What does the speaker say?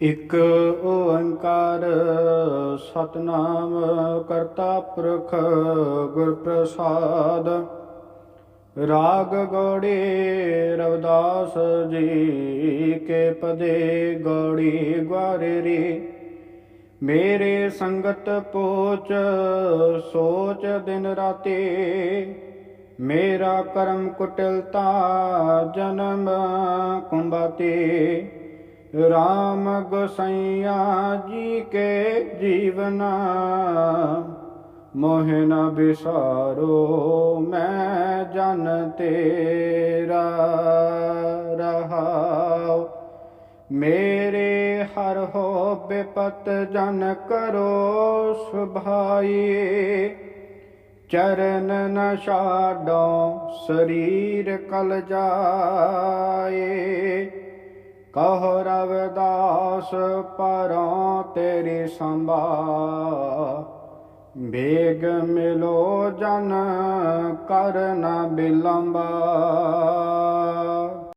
ਇਕ ਓੰਕਾਰ ਸਤਨਾਮ ਕਰਤਾ ਪੁਰਖ ਗੁਰ ਪ੍ਰਸਾਦ ਰਾਗ ਗੌੜੀ ਰਵਦਾਸ ਜੀ ਕੇ ਪਦੇ ਗੌੜੀ ਗਵਾਰੇ ਰੇ ਮੇਰੇ ਸੰਗਤ ਪੋਚ ਸੋਚ ਦਿਨ ਰਾਤੇ। ਮੇਰਾ ਕਰਮ ਕੁਟਲਤਾ ਜਨਮ ਕੁੰਬਾਤੇ ਰਾਮ ਗੋਸਈਆ ਜੀ ਕੇ ਜੀਵਨਾ। ਮੋਹਿ ਨ ਬਿਸਾਰੋ ਮੈਂ ਜਨ ਤੇਰਾ। ਰਹਾਉ, ਮੇਰੇ ਹਰ ਹੋ ਬਿਪਤ ਜਨ ਕਰੋ ਸੁਭਾਈ। ਚਰਨ ਨ ਛਾਡੋ, ਸਰੀਰ ਕਲ ਜਾਏ। ਕਹੋ ਰਵਦਾਸ ਪਰੋਂ ਤੇਰੀ ਸੰਭਾ ਬੇਗ ਮਿਲੋ ਜਨ ਕਰ ਨ ਬਿਲੰਬਾ।